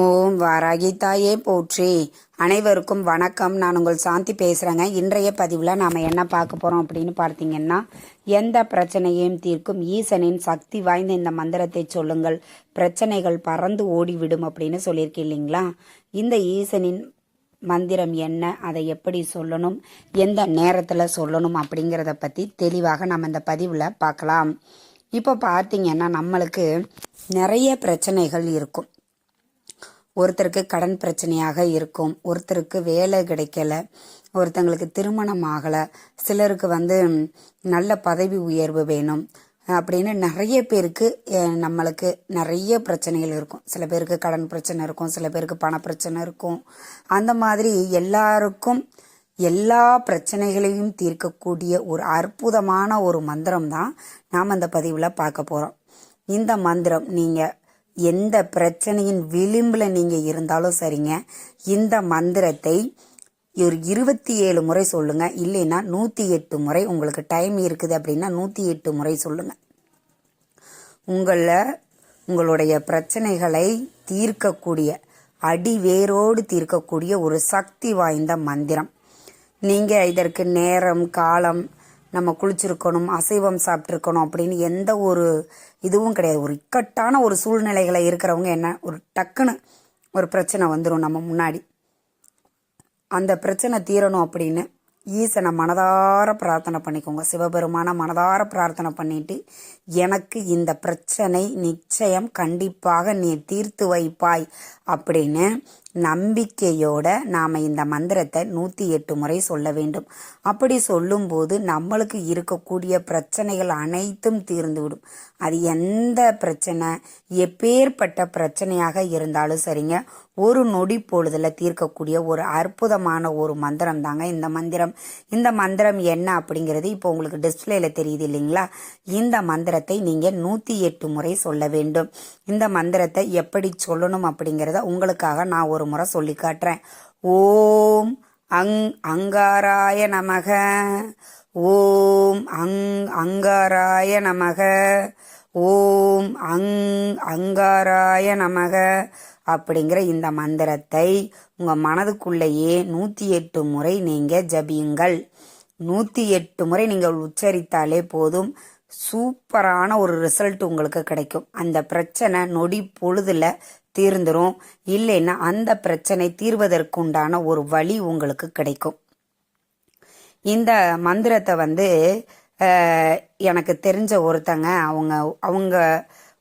ஓம் வாராகி தாயே போற்றி. அனைவருக்கும் வணக்கம். நான் உங்கள் சாந்தி பேசுகிறேங்க இன்றைய பதிவில் நாம் என்ன பார்க்க போகிறோம் அப்படின்னு பார்த்தீங்கன்னா எந்த பிரச்சனையையும் தீர்க்கும் ஈசனின் சக்தி வாய்ந்த இந்த மந்திரத்தை சொல்லுங்கள். பிரச்சனைகள் பறந்து ஓடிவிடும் அப்படின்னு சொல்லியிருக்கேன் இல்லைங்களா? இந்த ஈசனின் மந்திரம் என்ன? அதை எப்படி சொல்லணும்? எந்த நேரத்தில் சொல்லணும் அப்படிங்கிறத பற்றி தெளிவாக நம்ம இந்த பதிவில் பார்க்கலாம். இப்போ பார்த்தீங்கன்னா நம்மளுக்கு நிறைய பிரச்சனைகள் இருக்கும். ஒருத்தருக்கு கடன் பிரச்சனையாக இருக்கும் ஒருத்தருக்கு வேலை கிடைக்கல ஒருத்தங்களுக்கு திருமணம் ஆகலை சிலருக்கு வந்து நல்ல பதவி உயர்வு வேணும் அப்படின்னு நிறைய பேருக்கு நம்மளுக்கு நிறைய பிரச்சனைகள் இருக்கும். சில பேருக்கு கடன் பிரச்சனை இருக்கும் சில பேருக்கு பண பிரச்சனை இருக்கும். அந்த மாதிரி எல்லாருக்கும் எல்லா பிரச்சனைகளையும் தீர்க்கக்கூடிய ஒரு அற்புதமான ஒரு மந்திரம் தான் நாம் அந்த பதிவில் பார்க்க போகிறோம் இந்த மந்திரம் நீங்கள் எந்த பிரச்சனையின் விளிம்பில் நீங்கள் இருந்தாலும் சரிங்க. இந்த மந்திரத்தை ஒரு இருபத்தி ஏழு முறை சொல்லுங்கள் இல்லைன்னா நூற்றி எட்டு முறை உங்களுக்கு டைம் இருக்குது அப்படின்னா நூற்றி எட்டு முறை சொல்லுங்கள் உங்களை உங்களுடைய பிரச்சனைகளை தீர்க்கக்கூடிய அடி வேரோடு தீர்க்கக்கூடிய ஒரு சக்தி வாய்ந்த மந்திரம். நீங்கள் இதற்கு நேரம் காலம் நம்ம குளிச்சிருக்கணும் அசைவம் சாப்பிட்ருக்கணும் அப்படின்னு எந்த ஒரு இதுவும் கிடையாது. ஒரு இக்கட்டான ஒரு சூழ்நிலைகளை இருக்கிறவங்க என்ன ஒரு டக்குன்னு ஒரு பிரச்சனை வந்துடும் நம்ம முன்னாடி. அந்த பிரச்சனை தீரணும் அப்படின்னு ஈசனை மனதார பிரார்த்தனை பண்ணிக்கோங்க. சிவபெருமான மனதார பிரார்த்தனை பண்ணிட்டு எனக்கு இந்த பிரச்சனை நிச்சயம் கண்டிப்பாக நீ தீர்த்து வைப்பாய் அப்படின்னு நம்பிக்கையோட நாம் இந்த மந்திரத்தை நூற்றி எட்டு முறை சொல்ல வேண்டும். அப்படி சொல்லும்போது நம்மளுக்கு இருக்கக்கூடிய பிரச்சனைகள் அனைத்தும் தீர்ந்துவிடும். அது எந்த பிரச்சனை எப்பேற்பட்ட பிரச்சனையாக இருந்தாலும் சரிங்க ஒரு நொடி பொழுதில் தீர்க்கக்கூடிய ஒரு அற்புதமான ஒரு மந்திரம் தாங்க இந்த மந்திரம். இந்த மந்திரம் என்ன அப்படிங்கிறது இப்போ உங்களுக்கு டிஸ்பிளேல தெரியுது இல்லைங்களா? இந்த மந்திரத்தை நீங்கள் நூற்றி எட்டு முறை சொல்ல வேண்டும். இந்த மந்திரத்தை எப்படி சொல்லணும் அப்படிங்கிறத உங்களுக்காக நான் ஒரு ஒரு முறை சொல்லி காட்டுறேன். ஓம் அங் அங்காராய நமக. ஓம் அங் அங்காராய நமக. ஓம் அங் அங்காராய நமக. அப்படிங்கிற இந்த மந்திரத்தை உங்கள் மனதுக்குள்ளேயே நூற்றி எட்டு முறை நீங்கள் ஜபியுங்கள். நூற்றி எட்டு முறை நீங்கள் உச்சரித்தாலே போதும். சூப்பரான ஒரு ரிசல்ட் உங்களுக்கு கிடைக்கும். அந்த பிரச்சனை நொடி பொழுதில் தீர்ந்துரும். இல்லைன்னா அந்த பிரச்சனை தீர்வதற்குண்டான ஒரு வழி உங்களுக்கு கிடைக்கும். இந்த மந்திரத்தை வந்து எனக்கு தெரிஞ்ச ஒருத்தங்க அவங்க அவங்க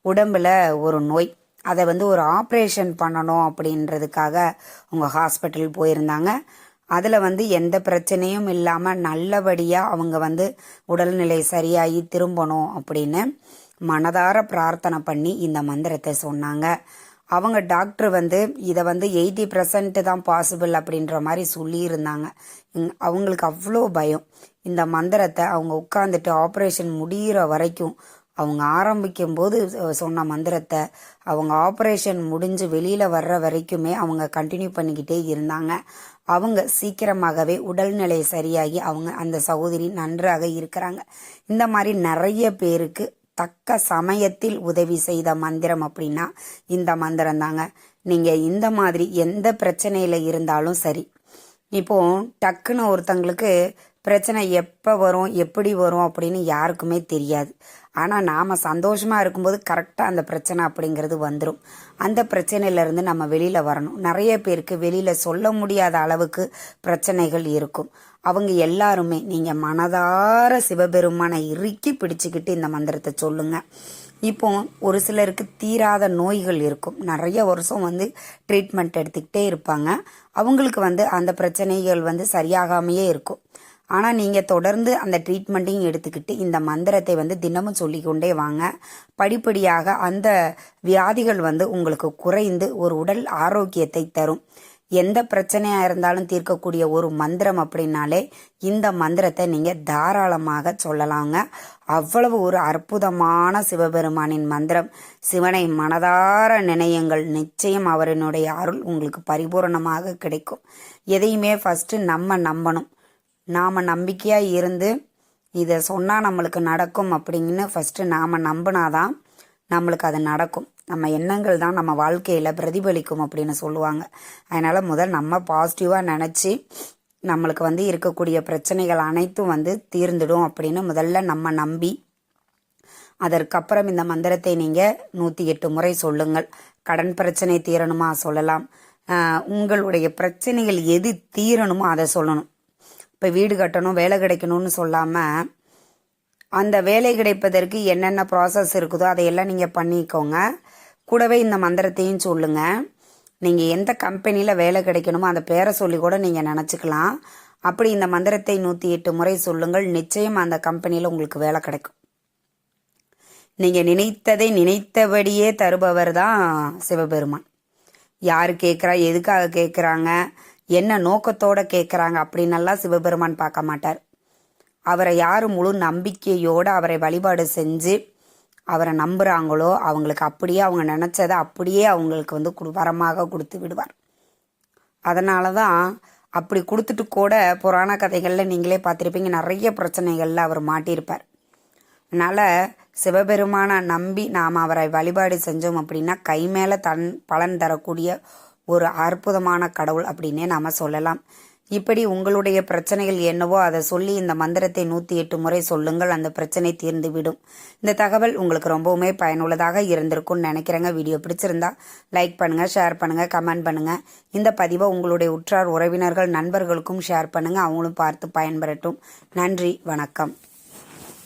உடம்புல ஒரு நோய். அதை வந்து ஒரு ஆப்ரேஷன் பண்ணணும் அப்படின்றதுக்காக அவங்க ஹாஸ்பிட்டல் போயிருந்தாங்க. அதில் வந்து எந்த பிரச்சனையும் இல்லாமல் நல்லபடியாக அவங்க வந்து உடல்நிலை சரியாகி திரும்பணும் அப்படின்னு மனதார பிரார்த்தனை பண்ணி இந்த மந்திரத்தை சொன்னாங்க. அவங்க டாக்டர் வந்து இதை வந்து எயிட்டி பர்சன்ட் தான் பாசிபிள் அப்படின்ற மாதிரி சொல்லியிருந்தாங்க. அவங்களுக்கு அவ்வளோ பயம். இந்த மந்திரத்தை அவங்க உட்காந்துட்டு ஆப்ரேஷன் முடிகிற வரைக்கும் அவங்க ஆரம்பிக்கும் போது சொன்ன மந்திரத்தை அவங்க ஆப்ரேஷன் முடிஞ்சு வெளியில் வர்ற வரைக்குமே அவங்க கண்டினியூ பண்ணிக்கிட்டே இருந்தாங்க. அவங்க சீக்கிரமாகவே உடல்நிலை சரியாகி அவங்க அந்த சகோதரி நன்றாக இருக்கிறாங்க. இந்த மாதிரி நிறைய பேருக்கு தக்க சமயத்தில் உதவி செய்த மந்திரம் அப்படின்னா இந்த மந்திரம் தாங்க நீங்க இந்த மாதிரி எந்த பிரச்சனையில இருந்தாலும் சரி. இப்போ டக்குன்னு ஒருத்தங்களுக்கு பிரச்சனை எப்போ வரும் எப்படி வரும் அப்படின்னு யாருக்குமே தெரியாது. ஆனால் நாம் சந்தோஷமாக இருக்கும்போது கரெக்டாக அந்த பிரச்சனை அப்படிங்கிறது வந்துடும் அந்த பிரச்சனையிலேருந்து நம்ம வெளியில் வரணும். நிறைய பேருக்கு வெளியில் சொல்ல முடியாத அளவுக்கு பிரச்சனைகள் இருக்கும். அவங்க எல்லாருமே நீங்கள் மனதார சிவபெருமானை இறுக்கி பிடிச்சிக்கிட்டு இந்த மந்திரத்தை சொல்லுங்கள் இப்போ ஒரு சிலருக்கு தீராத நோய்கள் இருக்கும். நிறைய வருஷம் வந்து ட்ரீட்மெண்ட் எடுத்துக்கிட்டே இருப்பாங்க. அவங்களுக்கு வந்து அந்த பிரச்சனைகள் வந்து சரியாகாமையே இருக்கும். ஆனால் நீங்கள் தொடர்ந்து அந்த ட்ரீட்மெண்ட்டையும் எடுத்துக்கிட்டு இந்த மந்திரத்தை வந்து தினமும் சொல்லிக்கொண்டே வாங்க. படிப்படியாக அந்த வியாதிகள் வந்து உங்களுக்கு குறைந்து ஒரு உடல் ஆரோக்கியத்தை தரும். எந்த பிரச்சனையாக இருந்தாலும் தீர்க்கக்கூடிய ஒரு மந்திரம் அப்படின்னாலே இந்த மந்திரத்தை நீங்கள் தாராளமாக சொல்லலாங்க. அவ்வளவு ஒரு அற்புதமான சிவபெருமானின் மந்திரம். சிவனை மனதார நினையுங்கள். நிச்சயம் அவரினுடைய அருள் உங்களுக்கு பரிபூரணமாக கிடைக்கும். எதையுமே ஃபஸ்ட்டு நம்ம நம்பணும். நாம் நம்பிக்கையாக இருந்து இதை சொன்னால் நம்மளுக்கு நடக்கும் அப்படின்னு ஃபஸ்ட்டு நாம் நம்பினாதான் நம்மளுக்கு அது நடக்கும். நம்ம எண்ணங்கள் தான் நம்ம வாழ்க்கையில் பிரதிபலிக்கும் அப்படின்னு சொல்லுவாங்க. அதனால் முதல் நம்ம பாசிட்டிவாக நினச்சி நம்மளுக்கு வந்து இருக்கக்கூடிய பிரச்சனைகள் அனைத்தும் வந்து தீர்ந்துடும் அப்படின்னு முதல்ல நம்ம நம்பி அதற்கப்புறம் இந்த மந்திரத்தை நீங்கள் நூற்றி எட்டு முறை சொல்லுங்கள். கடன் பிரச்சனை தீரணுமா சொல்லலாம். உங்களுடைய பிரச்சனைகள் எது தீரணுமோ அதை சொல்லணும். இப்போ வீடு கட்டணும் வேலை கிடைக்கணும்னு சொல்லாமல் அந்த வேலை கிடைப்பதற்கு என்னென்ன ப்ராசஸ் இருக்குதோ அதையெல்லாம் நீங்கள் பண்ணிக்கோங்க. கூடவே இந்த மந்திரத்தையும் சொல்லுங்க. நீங்கள் எந்த கம்பெனியில் வேலை கிடைக்கணுமோ அந்த பேரை சொல்லி கூட நீங்கள் நினச்சிக்கலாம். அப்படி இந்த மந்திரத்தை நூற்றி எட்டு முறை சொல்லுங்கள். நிச்சயம் அந்த கம்பெனியில் உங்களுக்கு வேலை கிடைக்கும். நீங்கள் நினைத்ததை நினைத்தபடியே தருபவர் தான் சிவபெருமான். யார் கேட்குறா எதுக்காக கேட்குறாங்க என்ன நோக்கத்தோட கேட்குறாங்க அப்படின்னெல்லாம் சிவபெருமான் பார்க்க மாட்டார். அவரை யார் முழு நம்பிக்கையோடு அவரை வழிபாடு செஞ்சு அவரை நம்புகிறாங்களோ அவங்களுக்கு அப்படியே அவங்க நினச்சதை அப்படியே அவங்களுக்கு வந்து குடு வரமாக கொடுத்து விடுவார். அதனால தான் அப்படி கொடுத்துட்டு கூட புராண கதைகளில் நீங்களே பார்த்துருப்பீங்க நிறைய பிரச்சனைகளில் அவர் மாட்டியிருப்பார். அதனால் சிவபெருமானை நம்பி நாம் அவரை வழிபாடு செஞ்சோம் அப்படின்னா கை மேலே தன் பலன் தரக்கூடிய ஒரு அற்புதமான கடவுள் அப்படின்னே நாம் சொல்லலாம். இப்படி உங்களுடைய பிரச்சனைகள் என்னவோ அதை சொல்லி இந்த மந்திரத்தை நூற்றி எட்டு முறை சொல்லுங்கள் அந்த பிரச்சனை தீர்ந்து விடும். இந்த தகவல் உங்களுக்கு ரொம்பவுமே பயனுள்ளதாக இருந்திருக்கும்னு நினைக்கிறேங்க. வீடியோ பிடிச்சிருந்தா லைக் பண்ணுங்கள் ஷேர் பண்ணுங்கள் கமெண்ட் பண்ணுங்கள் இந்த பதிவை உங்களுடைய உற்றார் உறவினர்கள் நண்பர்களுக்கும் ஷேர் பண்ணுங்கள் அவங்களும் பார்த்து பயன்பெறட்டும். நன்றி வணக்கம்.